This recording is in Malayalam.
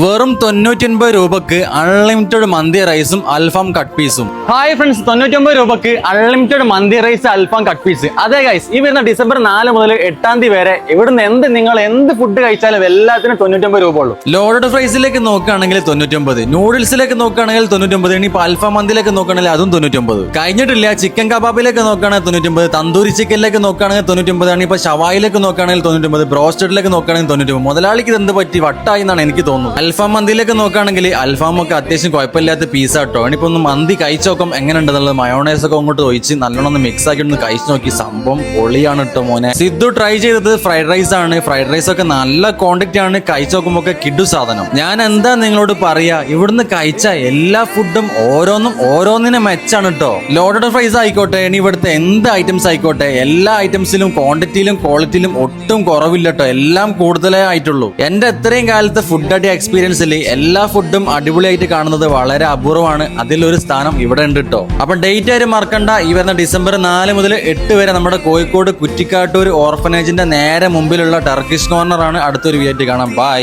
വെറും തൊണ്ണൂറ്റൊൻപത് രൂപക്ക് അൺലിമിറ്റഡ് മന്തി റൈസും അൽഫാം കട്ട് പീസും ഹായ് ഫ്രണ്ട്സ് തൊണ്ണൂറ്റൊമ്പത് രൂപക്ക് unlimited mandi rice alfaham cut piece അതെ ഗൈസ് ഈ വരുന്ന ഡിസംബർ നാല് മുതൽ എട്ടാം തീയതി വരെ ഇവിടുന്ന് എന്ത് നിങ്ങൾ എന്ത് ഫുഡ് കഴിച്ചാലും എല്ലാത്തിനും തൊണ്ണൂറ്റൊമ്പത് രൂപ ഉള്ളൂ. ലോഡഡ് ഫ്രൈസിലേക്ക് നോക്കുകയാണെങ്കിൽ തൊണ്ണൂറ്റൊമ്പത് നൂഡിൽസിലേക്ക് നോക്കുകയാണെങ്കിൽ തൊണ്ണൂറ്റൊമ്പത് ഇനി അൽഫാം മന്തിയിലേക്ക് നോക്കുകയാണെങ്കിൽ അതും തൊണ്ണൂറ്റൊമ്പത് കഴിഞ്ഞിട്ടില്ല ചിക്കൻ കബാബിലേക്ക് നോക്കുകയാണെങ്കിൽ തൊണ്ണൂറ്റൊമ്പത് തന്തൂരി ചിക്കനിലേക്ക് നോക്കുകയാണെങ്കിൽ തൊണ്ണൂറ്റൊമ്പത് ആണ് ഇപ്പൊ ഷവായിലേക്ക് നോക്കുകയാണെങ്കിൽ തൊണ്ണൂറ്റൊമ്പത് ബ്രോസ്റ്റഡിലേക്ക് നോക്കുകയാണെങ്കിൽ തൊണ്ണൂറ്റൊമ്പത് മുതലാളിക്ക് ഇത് എന്ത് പറ്റി? വട്ടായി എന്നാണ് എനിക്ക് തോന്നുന്നത്. അൽഫാം മന്തിയിലേക്ക് നോക്കുകയാണെങ്കിൽ അൽഫാം ഒക്കെ അത്യാവശ്യം കുഴപ്പമില്ലാത്ത പീസ് ആട്ടോ ഇനിയിപ്പോ ഒന്ന് മന്തി കഴിച്ചു എങ്ങനെ ഉണ്ടെന്നുള്ളത് മയോണൈസ് ഒക്കെ അങ്ങോട്ട് ഒഴിച്ച് നല്ലോണം ഒന്ന് മിക്സ് ആക്കി ഒന്ന് കഴിച്ചു നോക്കി. സംഭവം പൊളിയാണ് കേട്ടോ മോനെ. സിദ്ധു ട്രൈ ചെയ്തത് ഫ്രൈഡ് റൈസ് ആണ്. ഫ്രൈഡ് റൈസ് ഒക്കെ നല്ല ക്വാണ്ടിറ്റി ആണ്. കഴിച്ചു നോക്കുമ്പോൾ ഒക്കെ കിഡു സാധനം. ഞാൻ എന്താ നിങ്ങളോട് പറയാ? ഇവിടുന്ന് കഴിച്ച എല്ലാ ഫുഡും ഓരോന്നും ഓരോന്നിനെ മെച്ചാണ് കേട്ടോ ലോഡഡ് ഫ്രൈസ് ആയിക്കോട്ടെ ഇനി ഇവിടുത്തെ എന്ത് ഐറ്റംസ് ആയിക്കോട്ടെ എല്ലാ ഐറ്റംസിലും ക്വാണ്ടിറ്റിയിലും ക്വാളിറ്റിയിലും ഒട്ടും കുറവില്ല കേട്ടോ എല്ലാം കൂടുതലേ ആയിട്ടുള്ളൂ. എന്റെ എത്രയും കാലത്തെ ഫുഡ് അടി എക്സ്പീരിയൻസിൽ എല്ലാ ഫുഡും അടിപൊളിയായിട്ട് കാണുന്നത് വളരെ അപൂർവമാണ്. അതിലൊരു സ്ഥാനം ഇവിടെ ഉണ്ട് കേട്ടോ അപ്പൊ ഡേറ്റ് ആരും മറക്കണ്ട. ഈ വരുന്ന ഡിസംബർ നാല് മുതൽ എട്ട് വരെ നമ്മുടെ കോഴിക്കോട് കുറ്റിക്കാട്ടൂർ ഓർഫനേജിന്റെ നേരെ മുമ്പിലുള്ള ടർക്കിഷ് കോർണർ ആണ് അടുത്തൊരു വീഡിയോ കാണാം. ബൈ